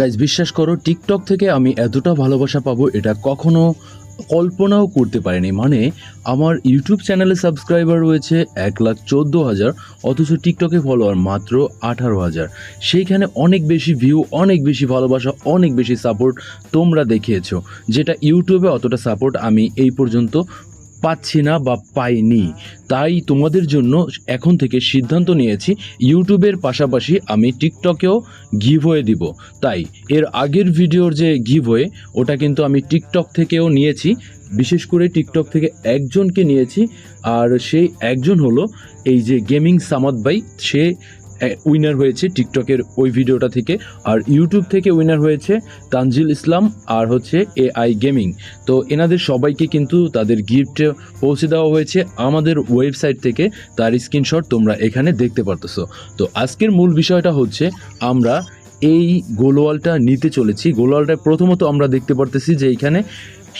Guys বিশ্বাস করো TikTok থেকে আমি এতটা ভালোবাসা পাবো, এটা কখনো কল্পনাও করতে পারিনি। মানে আমার ইউটিউব চ্যানেলে সাবস্ক্রাইবার রয়েছে এক লাখ চোদ্দ হাজার, অথচ টিকটকে ফলোয়ার মাত্র আঠারো হাজার। সেইখানে অনেক বেশি ভিউ অনেক বেশি ভালোবাসা, অনেক বেশি সাপোর্ট তোমরা দেখিয়েছো, যেটা ইউটিউবে অতটা সাপোর্ট আমি এই পর্যন্ত পাচ্ছি না বা পাইনি। তাই তোমাদের জন্য এখন থেকে সিদ্ধান্ত নিয়েছি, ইউটিউবের পাশাপাশি আমি টিকটকেও গিভওয়ে দিব। তাই এর আগের ভিডিওর যে গিভওয়ে ওটা কিন্তু আমি টিকটক থেকেও নিয়েছি। বিশেষ করে টিকটক থেকে একজনকে নিয়েছি, আর সেই একজন হলো এই যে গেমিং সামাদ ভাই, সে উইনার হয়েছে টিকটকের ওই ভিডিওটা থেকে। আর ইউটিউব থেকে উইনার হয়েছে তানজিল ইসলাম আর হচ্ছে এআই গেমিং তো এনাদের সবাইকে কিন্তু তাদের গিফট পৌঁছে দেওয়া হয়েছে আমাদের ওয়েবসাইট থেকে। তার স্ক্রিনশট তোমরা এখানে দেখতে পারতেছো। তো আজকের মূল বিষয়টা হচ্ছে আমরা এই গোলওয়ালটা নিতে চলেছি। গোলওয়ালটা প্রথমত আমরা দেখতে পারতেছি যে এইখানে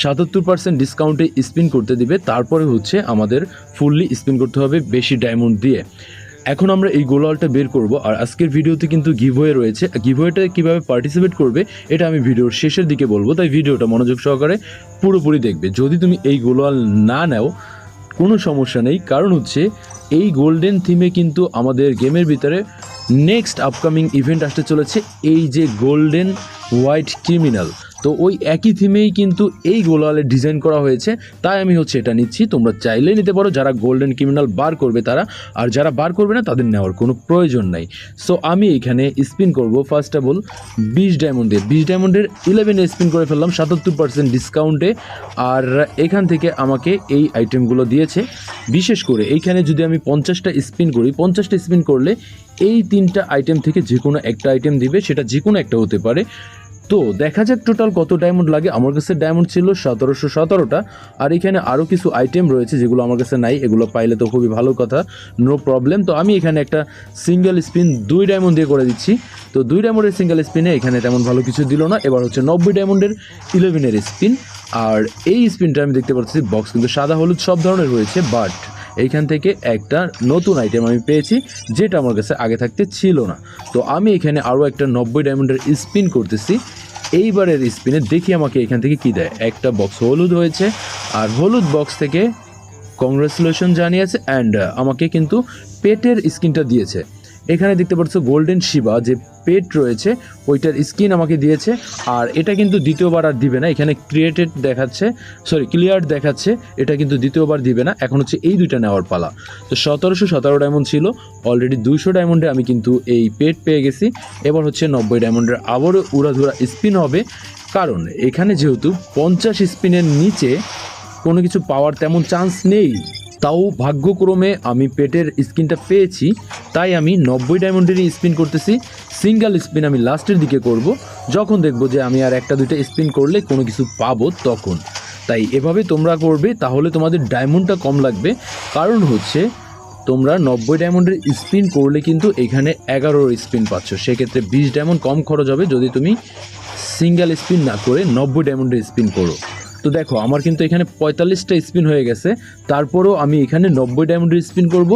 সাতাত্তর পার্সেন্ট ডিসকাউন্টে স্পিন করতে দিবে। তারপরে হচ্ছে আমাদের ফুললি স্পিন করতে হবে বেশি ডায়মন্ড দিয়ে। এখন আমরা এই গোলওয়ালটা বের করব, আর আজকের ভিডিওতে কিন্তু গিভওয়ে রয়েছে। গিভওয়েটা কীভাবে পার্টিসিপেট করবে, এটা আমি ভিডিওর শেষের দিকে বলব, তাই ভিডিওটা মনোযোগ সহকারে পুরোপুরি দেখবে। যদি তুমি এই গোলওয়াল না নাও, কোনো সমস্যা নেই। কারণ হচ্ছে, এই গোল্ডেন থিমে কিন্তু আমাদের গেমের ভিতরে নেক্সট আপকামিং ইভেন্ট আসতে চলেছে, এই যে গোল্ডেন হোয়াইট ক্রিমিনাল তো ওই একই থিমেই কিন্তু এই গোলালের ডিজাইন করা হয়েছে। তাই আমি হচ্ছে এটা নিচ্ছি। তোমরা চাইলেই নিতে পারো। যারা গোল্ডেন ক্রিমিনাল বার করবে তারা। আর যারা বার করবে না, তাদের নেওয়ার কোনো প্রয়োজন নাই। সো আমি এখানে স্পিন করব। ফার্স্ট অফ অল বিশ ডায়মন্ডে বিশ ডায়মন্ডের ইলেভেনে স্পিন করে ফেললাম। সাতাত্তর পার্সেন্ট ডিসকাউন্টে আর এখান থেকে আমাকে এই আইটেমগুলো দিয়েছে। বিশেষ করে এইখানে যদি আমি পঞ্চাশটা স্পিন করি, পঞ্চাশটা স্পিন করলে এই তিনটা আইটেম থেকে যে কোনো একটা আইটেম দিবে। সেটা যে কোনো একটা হতে পারে। তো দেখা যাক টোটাল কত ডায়মন্ড লাগে। আমার কাছে ডায়মন্ড ছিল সতেরোশো সতেরোটা। আর এখানে আরও কিছু আইটেম রয়েছে যেগুলো আমার কাছে নাই। এগুলো পাইলে তো খুবই ভালো কথা। নো প্রবলেম তো আমি এখানে একটা সিঙ্গেল স্পিন দুই ডায়মন্ড দিয়ে করে দিচ্ছি। তো দুই ডায়মন্ডের সিঙ্গেল স্পিনে এখানে তেমন ভালো কিছু দিল না। এবার হচ্ছে নব্বই ডায়মন্ডের ইলেভেনের স্পিন আর এই স্পিনটা আমি দেখতে পাচ্ছি বক্স কিন্তু সাদা, হলুদ, সব ধরনের রয়েছে। বাট এইখান থেকে একটা নতুন আইটেম আমি পেয়েছি, যেটা আমার কাছে আগে থাকতে ছিল না। তো আমি এখানে আরও একটা নব্বই ডায়মন্ডের স্পিন করতেছি। এইবারের স্পিনে দেখি আমাকে এখান থেকে কী দেয়। একটা বক্স হলুদ হয়েছে, আর হলুদ বক্স থেকে কংগ্রেচুলেশন জানিয়েছে অ্যান্ড আমাকে কিন্তু পেটের স্কিনটা দিয়েছে। এখানে দেখতে পাচ্ছ গোল্ডেন শিবা যে পেট রয়েছে, ওইটার স্কিন আমাকে দিয়েছে, আর এটা কিন্তু দ্বিতীয়বার আর দিবে না, এখানে ক্রিয়েটেড দেখাচ্ছে সরি ক্লিয়ার দেখাচ্ছে, এটা কিন্তু দ্বিতীয়বার দিবে না, এখন হচ্ছে এই দুইটা নেওয়ার পালা। তো সতেরোশো সতেরো ডায়মন্ড ছিল অলরেডি দুইশো ডায়মন্ডে আমি কিন্তু এই পেট পেয়ে গেছি, এবার হচ্ছে নব্বই ডায়মন্ডের আবারও উড়াধুরা স্পিন হবে, কারণ এখানে যেহেতু পঞ্চাশ স্পিনের নিচে কোনো কিছু পাওয়ার তেমন চান্স নেই। তাও ভাগ্যক্রমে আমি পেটের স্কিনটা পেয়েছি, তাই আমি নব্বই ডায়মন্ডেরই স্পিন করতেছি। সিঙ্গেল স্পিন আমি লাস্টের দিকে করব, যখন দেখব যে আমি আর একটা দুইটা স্পিন করলে কোনো কিছু পাবো তখন। তাই এভাবে তোমরা করবে, তাহলে তোমাদের ডায়মন্ডটা কম লাগবে। কারণ হচ্ছে, তোমরা নব্বই ডায়মন্ডের স্পিন করলে কিন্তু এখানে এগারোর স্পিন পাচ্ছ। সেক্ষেত্রে বিশ ডায়মন্ড কম খরচ হবে যদি তুমি সিঙ্গেল স্পিন না করে নব্বই ডায়মন্ডের স্পিন করো। তো দেখো, আমার কিন্তু এখানে পঁয়তাল্লিশটা স্পিন হয়ে গেছে। তারপরেও আমি এখানে নব্বই ডায়মন্ডের স্পিন করব।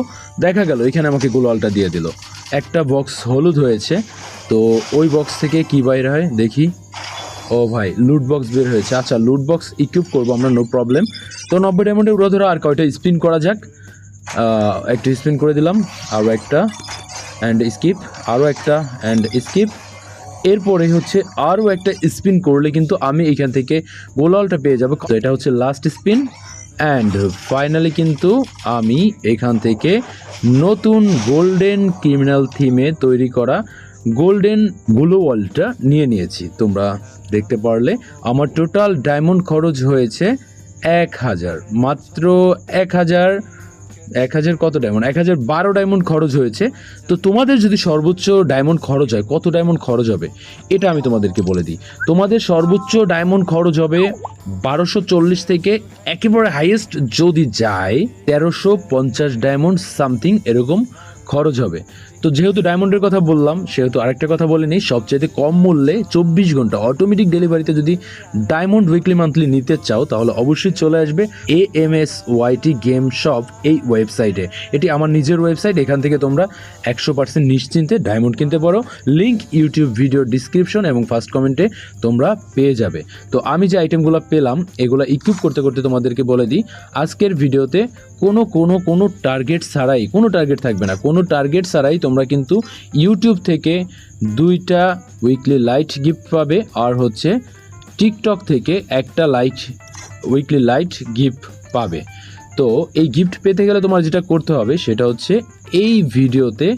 দেখা গেল, এখানে আমাকে গোলালটা দিয়ে দিল। একটা বক্স হলুদ হয়েছে। তো ওই বক্স থেকে কি বাইর হয়? দেখি। ও ভাই লুট বক্স বের হয়েছে। আচ্ছা লুট বক্স ইকুইপ করব আমরা নো প্রবলেম তো নব্বই ডায়মন্ডে উড়া ধরো আর কয়টা স্পিন করা যাক? একটা স্পিন করে দিলাম আরও একটা অ্যান্ড স্কিপ আরও একটা অ্যান্ড স্কিপ এরপরে হচ্ছে আরও একটা স্পিন করলে কিন্তু আমি এখান থেকে গোলালটা পেয়ে যাব। এটা হচ্ছে লাস্ট স্পিন অ্যান্ড ফাইনালি কিন্তু আমি এখান থেকে নতুন গোল্ডেন ক্রিমিনাল থিমে তৈরি করা গোল্ডেন গ্লোওয়ালটা নিয়ে নিয়েছি। তোমরা দেখতে পারলে আমার টোটাল ডায়মন্ড খরচ হয়েছে এক হাজার, মাত্র এক হাজার এক হাজার কত ডায়মন্ড এক হাজার বারো ডায়মন্ড খরচ হয়েছে। তো তোমাদের যদি সর্বোচ্চ ডায়মন্ড খরচ হয়, কত ডায়মন্ড খরচ হবে? এটা আমি তোমাদেরকে বলে দিই। তোমাদের সর্বোচ্চ ডায়মন্ড খরচ হবে বারোশো চল্লিশ থেকে একেবারে হাইয়েস্ট যদি যায়, তেরোশো পঞ্চাশ ডায়মন্ড সামথিং এরকম খরচ হবে। তো যেহেতু ডায়মন্ডের কথা বললাম, সেহেতু আরেকটা কথা বলে নিই সবচেয়ে কম মূল্যে চব্বিশ ঘণ্টা অটোমেটিক ডেলিভারিতে যদি ডায়মন্ড উইকলি মান্থলি নিতে চাও, তাহলে অবশ্যই চলে আসবে A M S YT game shop এই ওয়েবসাইটে এটি আমার নিজের ওয়েবসাইট এখান থেকে তোমরা একশো পার্সেন্ট নিশ্চিন্তে ডায়মন্ড কিনতে পারো। লিঙ্ক ইউটিউব ভিডিও ডিসক্রিপশন এবং ফার্স্ট কমেন্টে তোমরা পেয়ে যাবে। তো আমি যে আইটেমগুলো পেলাম, এগুলো ইকুইপ করতে করতে তোমাদেরকে বলে দিই, আজকের ভিডিওতে কোনো কোনো কোনো টার্গেট ছাড়াই, কোনো টার্গেট থাকবে না, কোনো টার্গেট ছাড়াই তোমরা কিন্তু ইউটিউব থেকে দুইটা উইকলি লাইট গিফট পাবে আর হচ্ছে টিকটক থেকে একটা লাইট উইকলি লাইট গিফট পাবে। তো এই গিফট পেতে গেলে তোমার যেটা করতে হবে সেটা হচ্ছে এই ভিডিওতে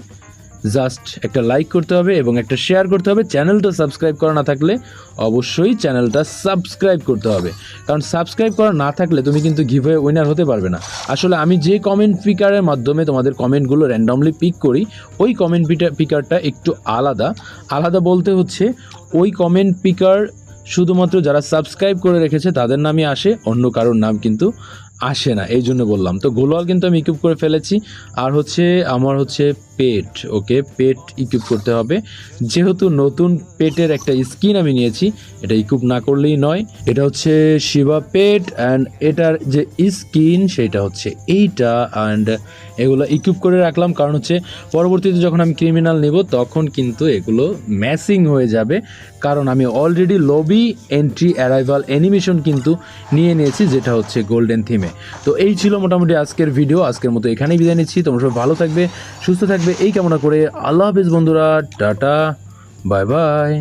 জাস্ট একটা লাইক করতে হবে এবং একটা শেয়ার করতে হবে। চ্যানেলটা সাবস্ক্রাইব করা না থাকলে অবশ্যই চ্যানেলটা সাবস্ক্রাইব করতে হবে। কারণ সাবস্ক্রাইব করা না থাকলে তুমি কিন্তু গিভওয়ে উইনার হতে পারবে না। আসলে আমি যে কমেন্ট পিকারের মাধ্যমে তোমাদের কমেন্টগুলো র্যান্ডমলি পিক করি, ওই কমেন্ট পিকারটা একটু আলাদা। আলাদা বলতে হচ্ছে, ওই কমেন্ট পিকার শুধুমাত্র যারা সাবস্ক্রাইব করে রেখেছে তাদের নামই আসে, অন্য কারোর নাম কিন্তু আসে না, এই জন্য বললাম। তো গোলওয়াল কিন্তু আমি ইকুইপ করে ফেলেছি। আর হচ্ছে আমার হচ্ছে পেট, ওকে? পেট ইকুইপ করতে হবে। যেহেতু নতুন পেটের একটা স্কিন আমি নিয়েছি, এটা ইকুইপ না করলেই নয়। এটা হচ্ছে শিবা পেট অ্যান্ড এটার যে স্কিন সেটা হচ্ছে এইটা। অ্যান্ড এগুলো ইকুইপ করে রাখলাম। কারণ হচ্ছে পরবর্তীতে যখন আমি ক্রিমিনাল নেব, তখন কিন্তু এগুলো ম্যাসিং হয়ে যাবে। কারণ আমি already lobby entry arrival animation কিন্তু নিয়ে নিয়েছি, যেটা হচ্ছে গোল্ডেন থিমে তো এই ছিল মোটামুটি আজকের ভিডিও আজকের মতো এখানেই বিদায় নিচ্ছি। তোমরা সব ভালো থাকবে, সুস্থ থাকবে। এই কামনা করে আল্লাহ হাফিজ বন্ধুরা। Tata, bye bye.